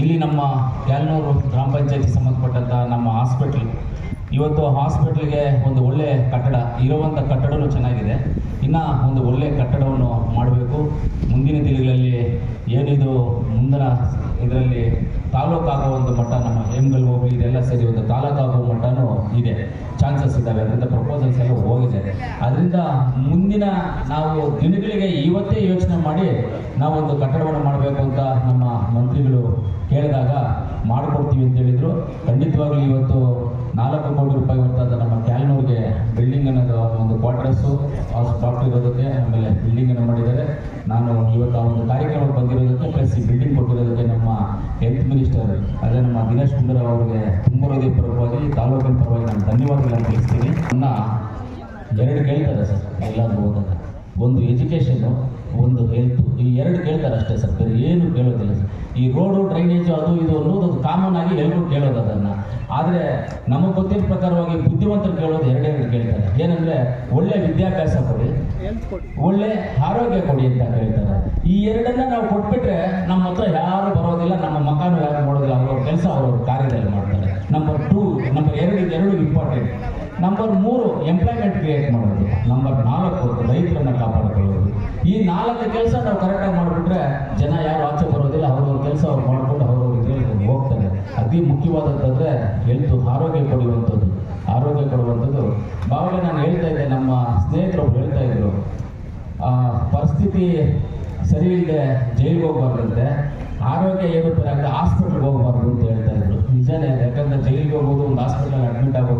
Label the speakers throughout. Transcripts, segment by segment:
Speaker 1: ಇಲ್ಲಿ ನಮ್ಮ ಕ್ಯಾಲ್ನೂರು ಗ್ರಾಮ ಪಂಚಾಯತಿ ಸಂಬಂಧಪಟ್ಟಂತಹ ನಮ್ಮ ಹಾಸ್ಪಿಟ್ಲ್. ಇವತ್ತು ಹಾಸ್ಪಿಟ್ಲಿಗೆ ಒಂದು ಒಳ್ಳೆ ಕಟ್ಟಡ ಇರುವಂಥ ಕಟ್ಟಡವೂ ಚೆನ್ನಾಗಿದೆ. ಇನ್ನು ಒಂದು ಒಳ್ಳೆ ಕಟ್ಟಡವನ್ನು ಮಾಡಬೇಕು. ಮುಂದಿನ ದಿನಗಳಲ್ಲಿ ಏನಿದು ಮುಂದಿನ ಇದರಲ್ಲಿ ತಾಲೂಕಾಗುವಂಥ ಮಟ್ಟ, ನಮ್ಮ ಹೇಮಗಲ್ ಹೋಗಿ ಇದೆಲ್ಲ ಸೇರಿ ಒಂದು ತಾಲೂಕಾಗುವ ಮಟ್ಟನೂ ಇದೆ. ಚಾನ್ಸಸ್ ಇದ್ದಾವೆ. ಅದರಿಂದ ಪ್ರಪೋಸಲ್ಸ್ ಎಲ್ಲ ಹೋಗಿದೆ. ಅದರಿಂದ ಮುಂದಿನ ನಾವು ದಿನಗಳಿಗೆ ಇವತ್ತೇ ಯೋಚನೆ ಮಾಡಿ ನಾವೊಂದು ಕಟ್ಟಡವನ್ನು ಮಾಡಬೇಕು ಅಂತ ನಮ್ಮ ಮಂತ್ರಿಗಳು ಕೇಳಿದಾಗ ಮಾಡಿಕೊಡ್ತೀವಿ ಅಂತ ಹೇಳಿದ್ರು. ಖಂಡಿತವಾಗ್ಲೂ ಇವತ್ತು ನಾಲ್ಕು ಕೋಟಿ ರೂಪಾಯಿ ಹೊರತಾದ ನಮ್ಮ ಕ್ಯಾಲ್ನೂರ್ಗೆ ಬಿಲ್ಡಿಂಗ್ ಅನ್ನೋದು ಒಂದು ಕ್ವಾರ್ಟರ್ಸು ಸ್ಪಾಟ್ ಇರೋದಕ್ಕೆ ಆಮೇಲೆ ಬಿಲ್ಡಿಂಗನ್ನು ಮಾಡಿದ್ದಾರೆ. ನಾನು ಇವತ್ತು ಆ ಒಂದು ಕಾರ್ಯಕ್ರಮಕ್ಕೆ ಬಂದಿರೋದಕ್ಕೆ ಪ್ಲಸ್ ಈ ಬಿಲ್ಡಿಂಗ್ ಕೊಟ್ಟಿರೋದಕ್ಕೆ ನಮ್ಮ ಹೆಲ್ತ್ ಮಿನಿಸ್ಟರ್ ಅದೇ ನಮ್ಮ ದಿನೇಶ್ ಗುಂಡೂರಾವ್ ಅವರಿಗೆ ತುಂಬ ಪರವಾಗಿ, ತಾಲೂಕಿನ ಪರವಾಗಿ ನಾನು ಧನ್ಯವಾದಗಳನ್ನು ತಿಳಿಸ್ತೀನಿ. ಅನ್ನ ಎರಡು ಕೇಳ್ತಾರೆ ಸರ್, ಎಲ್ಲಾದರೂ ಹೋದಾಗ ಒಂದು ಎಜುಕೇಷನ್ನು ಒಂದು ಹೆಲ್ತ್. ಈ ಎರಡು ಕೇಳ್ತಾರೆ ಅಷ್ಟೇ ಸರ್, ಬೇರೆ ಏನು ಕೇಳೋದಿಲ್ಲ ಸರ್. ಈ ರೋಡು, ಡ್ರೈನೇಜು ಅದು ಇದು ಅನ್ನೋದು ಕಾಮನ್ ಆಗಿ ಎಲ್ಲರೂ ಕೇಳೋದು ಅದನ್ನು. ಆದರೆ ನಮಗೆ ಗೊತ್ತಿರೋ ಪ್ರಕಾರವಾಗಿ ಬುದ್ಧಿವಂತರು ಕೇಳೋದು ಎರಡೇ ಎರಡು ಕೇಳ್ತಾರೆ. ಏನಂದರೆ ಒಳ್ಳೆ ವಿದ್ಯಾಭ್ಯಾಸ ಕೊಡಿ, ಒಳ್ಳೆ ಆರೋಗ್ಯ ಕೊಡಿ ಅಂತ ಕೇಳ್ತಾರೆ. ಈ ಎರಡನ್ನ ನಾವು ಕೊಟ್ಬಿಟ್ರೆ ನಮ್ಮ ಹತ್ರ ಯಾರು ಬರೋದಿಲ್ಲ ನಮ್ಮ ಮಕಾನು ಯಾರು ಮಾಡೋದಿಲ್ಲ ಅವ್ರವ್ರ ಕೆಲಸ ಅವ್ರವ್ರ ಕಾರ್ಯದಲ್ಲಿ ಮಾಡ್ತಾರೆ ನಂಬರ್ ಟೂ ನಂಬರ್ ಎರಡು ಎರಡು ಇಂಪಾರ್ಟೆಂಟ್ ನಂಬರ್ ಮೂರು ಎಂಪ್ಲಾಯ್ಮೆಂಟ್ ಕ್ರಿಯೇಟ್ ಮಾಡೋದು ನಂಬರ್ ನಾಲ್ಕು, ರೈತರನ್ನು ಕಾಪಾಡಿಕೊಳ್ಳೋದು ಈ ನಾಲ್ಕು ಕೆಲಸ ನಾವು ಕರೆಕ್ಟಾಗಿ ಮಾಡಿಬಿಟ್ರೆ ಜನ ಯಾರು ಆಚೆ ಬರೋದಿಲ್ಲ, ಅವ್ರವ್ರ ಕೆಲಸ ಅವ್ರು ಮಾಡ್ಕೊಂಡು ಅವ್ರವ್ರ ಇದ್ರಲ್ಲಿ ಹೋಗ್ತಾರೆ. ಅತಿ ಮುಖ್ಯವಾದಂತಂದರೆ ಹೆಲ್ತ್ ಆರೋಗ್ಯ ಕೊಡುವಂಥದ್ದು. ಆರೋಗ್ಯ ಕೊಡುವಂಥದ್ದು. ಭಾವನೆ ನಾನು ಹೇಳ್ತಾ ಇದ್ದೆ, ನಮ್ಮ ಸ್ನೇಹಿತರು ಹೇಳ್ತಾ ಇದ್ರು ಪರಿಸ್ಥಿತಿ ಸರಿ ಇಲ್ಲದೆ ಜೈಲಿಗೆ ಹೋಗ್ಬಾರ್ದಂತೆ, ಆರೋಗ್ಯ ಏರುತ್ತಾರೆ ಅಂದರೆ ಹಾಸ್ಪಿಟ್ಲ್ಗೆ ಹೋಗ್ಬಾರ್ದು ಅಂತ ಹೇಳ್ತಾ ಇದ್ರು. ನಿಜನೇ, ಯಾಕಂದರೆ ಜೈಲಿಗೆ ಹೋಗೋದು ಒಂದು ಹಾಸ್ಪಿಟ್ಲಲ್ಲಿ ಅಡ್ಮಿಟ್ ಆಗೋದು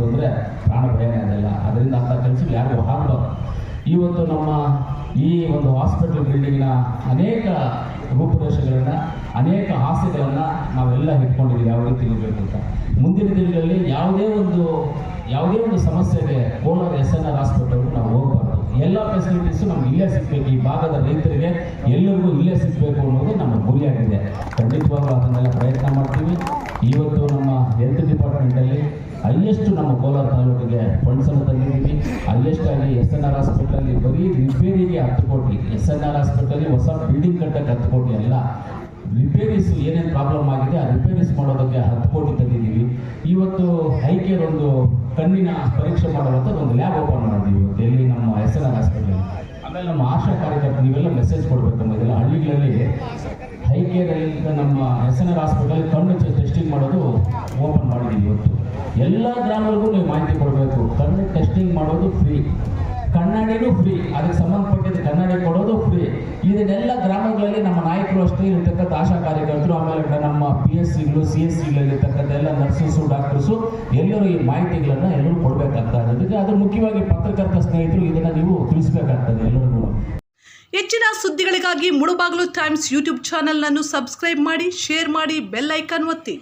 Speaker 1: ಪ್ರಾಣ ಅದೆಲ್ಲ. ಅದರಿಂದ ಅಂಥ ಕೆಲಸಕ್ಕೆ ಯಾರಿಗೂ ಆಗಬಾರ್ದು ಇವತ್ತು ನಮ್ಮ ಈ ಒಂದು ಹಾಸ್ಪಿಟಲ್ ಬಿಲ್ಡಿಂಗ್ನ ಅನೇಕ ರೂಪುರೇಷೆಗಳನ್ನ, ಅನೇಕ ಆಸೆಗಳನ್ನು ನಾವೆಲ್ಲ ಇಟ್ಕೊಂಡಿದ್ದೀವಿ ಯಾವ ರೀತಿ ಇರಬೇಕು ಅಂತ. ಮುಂದಿನ ದಿನಗಳಲ್ಲಿ ಯಾವುದೇ ಒಂದು ಯಾವುದೇ ಒಂದು ಸಮಸ್ಯೆಗೆ ಕೋಲಾರ ಎಸ್ ಎನ್ ಆರ್ ಹಾಸ್ಪಿಟಲ್ಗೆ ನಾವು ಹೋಗಬಾರ್ದು. ಎಲ್ಲ ಫೆಸಿಲಿಟೀಸು ನಮ್ಗೆ ಇಲ್ಲೇ ಸಿಗಬೇಕು. ಈ ಭಾಗದ ರೈತರಿಗೆ ಎಲ್ಲರಿಗೂ ಇಲ್ಲೇ ಸಿಗಬೇಕು ಅನ್ನೋದು ನಮ್ಮ ಗುರಿಯಾಗಿದೆ. ಖಂಡಿತವಾಗ್ಲೂ ಅದನ್ನೆಲ್ಲ ಪ್ರಯತ್ನ ಮಾಡ್ತೀವಿ. ಇವತ್ತು ನಮ್ಮ ಹೆಲ್ತ್ ಡಿಪಾರ್ಟ್ಮೆಂಟಲ್ಲಿ ಹೈಯೆಸ್ಟ್ ನಮ್ಮ ಕೋಲಾರ ತಾಲೂಕಿಗೆ ಫಂಡ್ಸನ್ನು ತಂದಿದ್ದೀವಿ. ಅಲ್ಲೆಷ್ಟು ಅಲ್ಲಿ ಎಸ್ ಎನ್ ಆರ್ ಹಾಸ್ಪಿಟಲಲ್ಲಿ ಬರೀ ರಿಪೇರಿಗೆ ಹತ್ತು ಕೋಟಿ ಎಸ್ ಎನ್ ಆರ್ ಹಾಸ್ಪಿಟಲಲ್ಲಿ ಹೊಸ ಬಿಲ್ಡಿಂಗ್ ಕಟ್ಟಕ್ಕೆ ಹತ್ತು ಕೋಟಿ ಅಲ್ಲ. ರಿಪೇರೀಸ್ ಏನೇನು ಪ್ರಾಬ್ಲಮ್ ಆಗಿದೆ, ಆ ರಿಪೇರಿಸ್ ಮಾಡೋದಕ್ಕೆ ಹತ್ತು ಕೋಟಿ ತಂದಿದ್ದೀವಿ. ಇವತ್ತು ಐಕೇರ್ ಒಂದು ಕಣ್ಣಿನ ಪರೀಕ್ಷೆ ಮಾಡುವಂಥದ್ದು ಒಂದು ಲ್ಯಾಬ್ ಓಪನ್ ಮಾಡಿದ್ದೀವಿ ಇವತ್ತು ನಮ್ಮ ಎಸ್ ಎನ್ ಆರ್ ಹಾಸ್ಪಿಟಲ್ ಆಮೇಲೆ ನಮ್ಮ ಆಶಾ ಕಾರ್ಯಕರ್ತರು, ನೀವೆಲ್ಲ ಮೆಸೇಜ್ ಕೊಡಬೇಕು ಇದೆಲ್ಲ. ಹಳ್ಳಿಗಳಲ್ಲಿ ಹೈಕೇರ್ ನಮ್ಮ ಎಸ್ ಎನ್ ಆರ್ ಹಾಸ್ಪಿಟಲ್ ಕಣ್ಣು ಟೆಸ್ಟಿಂಗ್ ಮಾಡೋದು ಓಪನ್ ಮಾಡಿದ್ದೀವಿ ಇವತ್ತು. ಎಲ್ಲ ಗ್ರಾಮಗಳಿಗೂ ನೀವು ಮಾಹಿತಿ ಕೊಡಬೇಕು. ಕಣ್ಣು ಟೆಸ್ಟಿಂಗ್ ಮಾಡೋದು ಫ್ರೀ ಕನ್ನಡಿನೂ ಫ್ರೀ ಅದಕ್ಕೆ ಸಂಬಂಧಪಟ್ಟಿದ್ದು ಕನ್ನಡಿ ಕೊಡೋದು ಫ್ರೀ ಇದನ್ನೆಲ್ಲ ಗ್ರಾಮಗಳಲ್ಲಿ ನಮ್ಮ ನಾಯಕರು ಅಷ್ಟೇ ಇರತಕ್ಕಂಥ ಆಶಾ ಕಾರ್ಯಕರ್ತರು, ಆಮೇಲೆ ನಮ್ಮ ಪಿ ಎಸ್ ಸಿಗಳು ಸಿ ಎಸ್ ಸಿಗಳಲ್ಲಿರ್ತಕ್ಕಂಥ ಎಲ್ಲ ನರ್ಸಸ್ಸು, ಡಾಕ್ಟರ್ಸು, ಎಲ್ಲರೂ ಈ ಮಾಹಿತಿಗಳನ್ನು ಎಲ್ಲರೂ ಕೊಡಬೇಕಾಗ್ತದೆ. ಅದಕ್ಕೆ ಅದು ಮುಖ್ಯವಾಗಿ ಪತ್ರಕರ್ತ ಸ್ನೇಹಿತರು ಇದನ್ನ ನೀವು ತಿಳಿಸ್ಬೇಕಾಗ್ತದೆ ಎಲ್ಲರಿಗೂ.
Speaker 2: ಹೆಚ್ಚಿನ ಸುದ್ದಿಗಳಿಗಾಗಿ ಮುಳುಬಾಗಿಲು ಟೈಮ್ಸ್ ಯೂಟ್ಯೂಬ್ ಚಾನೆಲ್ನನ್ನು ಸಬ್ಸ್ಕ್ರೈಬ್ ಮಾಡಿ ಶೇರ್ ಮಾಡಿ ಬೆಲ್ ಐಕಾನ್ ಒತ್ತಿ.